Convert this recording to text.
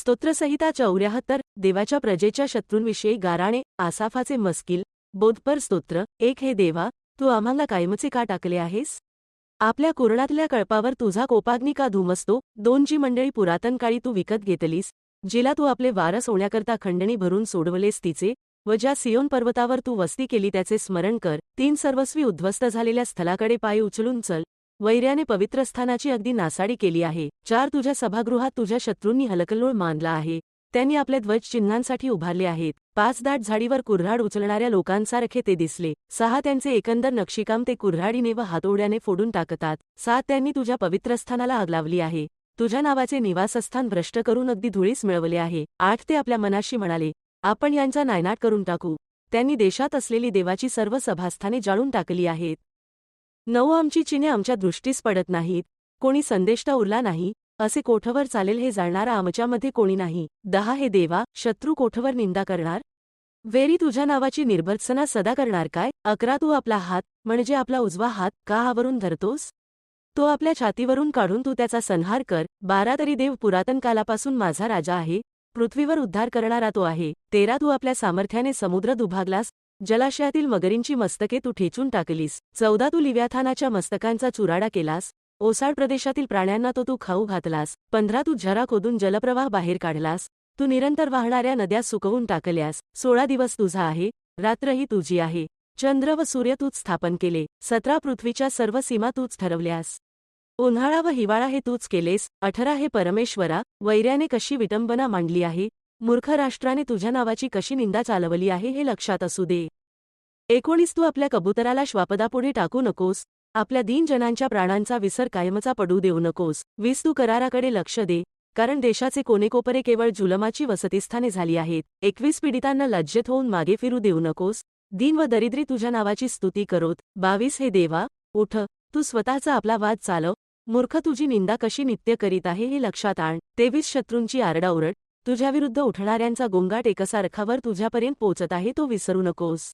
स्तोत्रसहिता चौऱ्याहत्तर देवाच्या प्रजेच्या शत्रूंविषयी गाराणे आसाफाचे मस्किल बोधपर स्तोत्र एक हे देवा तू आम्हाला कायमचे का टाकले आहेस? आपल्या कुरणातल्या कळपावर तुझा कोपाग्नी का धुमसतो? दोन जी मंडळी पुरातन काळी तू विकत घेतलीस जिला तू आपले वारस होण्याकरता खंडणी भरून सोडवलेस तिचे व ज्या सियोन पर्वतावर तू वस्ती केली त्याचे स्मरण कर तीन सर्वस्वी उद्ध्वस्त झालेल्या स्थलाकडे पाय उचलून चल वैर्याने पवित्र स्थानाची अगदी नासाडी केली आहे. चार तुझ्या सभागृहात तुझ्या शत्रूंनी हलकलोळ मानला आहे. त्यांनी आपले ध्वज चिन्हांसाठी उभारले आहेत. पाच दाट झाडीवर कुऱ्हाड उचलणाऱ्या लोकांसारखे ते दिसले. सहा त्यांचे एकंदर नक्षीकाम ते कुऱ्हाडीने व हातोड्याने फोडून टाकतात. सात त्यांनी तुझ्या पवित्र स्थानाला आग लावली आहे. तुझ्या नावाचे निवासस्थान भ्रष्ट करून अगदी धुळीस मिळवले आहे. आठ ते आपल्या मनाशी म्हणाले आपण यांचा नायनाट करून टाकू. त्यांनी देशात असलेली देवाची सर्व सभास्थाने जाळून टाकली आहेत. नऊ आमची चिन्हे आमच्या दृष्टीस पडत नाहीत. कोणी संदेशता उरला नाही असे कोठवर चालेल हे जाणणारा आमच्यामध्ये कोणी नाही. दहा हे देवा शत्रू कोठवर निंदा करणार? वेरी तुझ्या नावाची निर्भत्सना सदा करणार काय? अकरा तू आपला हात म्हणजे आपला उजवा हात का आवरून धरतोस? तो आपल्या छातीवरून काढून तू त्याचा संहार कर. बारा तरी देव पुरातन कालापासून माझा राजा आहे. पृथ्वीवर उद्धार करणारा तो आहे. तेरा तू आपल्या सामर्थ्याने समुद्र दुभागलास जलाशयातील मगरींची मस्तके तू ठेचून टाकलीस. चौदा तू लिव्याथानाच्या मस्तकांचा चुराडा केलास. ओसाड प्रदेशातील प्राण्यांना तो तू खाऊ घातलास. पंधरा तू झरा खोदून जलप्रवाह बाहेर काढलास. तू निरंतर वाहणाऱ्या नद्या सुकवून टाकल्यास. सोळा दिवस तुझा आहे. रात्रही तुझी आहे. चंद्र व सूर्य तूच स्थापन केले. सतरा पृथ्वीच्या सर्व सीमा तूच ठरवल्यास. उन्हाळा व हिवाळा हे तूच केलेस. अठरा हे परमेश्वरा. वैर्याने कशी विटंबना मांडली आहे? मूर्ख राष्ट्राने तुझ्या नावाची कशी निंदा चालवली आहे हे लक्षात असू दे. एकोणीस तू आपल्या कबुतराला श्वापदापुढे टाकू नकोस. आपल्या दीनजनांच्या प्राणांचा विसर कायमचा पडू देऊ नकोस. वीस तू कराराकडे लक्ष दे कारण देशाचे कोनेकोपरे केवळ जुलमाची वसतिस्थाने झाली आहेत. एकवीस पीडितांना लज्जेत होऊन मागे फिरू देऊ नकोस. दीन व दरिद्री तुझ्या नावाची स्तुती करोत. बावीस हे देवा उठ. तू स्वतःचा आपला वाद चालव. मूर्ख तुझी निंदा कशी नित्य करीत आहे हे लक्षात आण. तेवीस शत्रूंची आरडाओरड. तुझ्याविरुद्ध उठणाऱ्यांचा गोंगाट एकसारखावर तुझ्यापर्यंत पोचत आहे तो विसरू नकोस.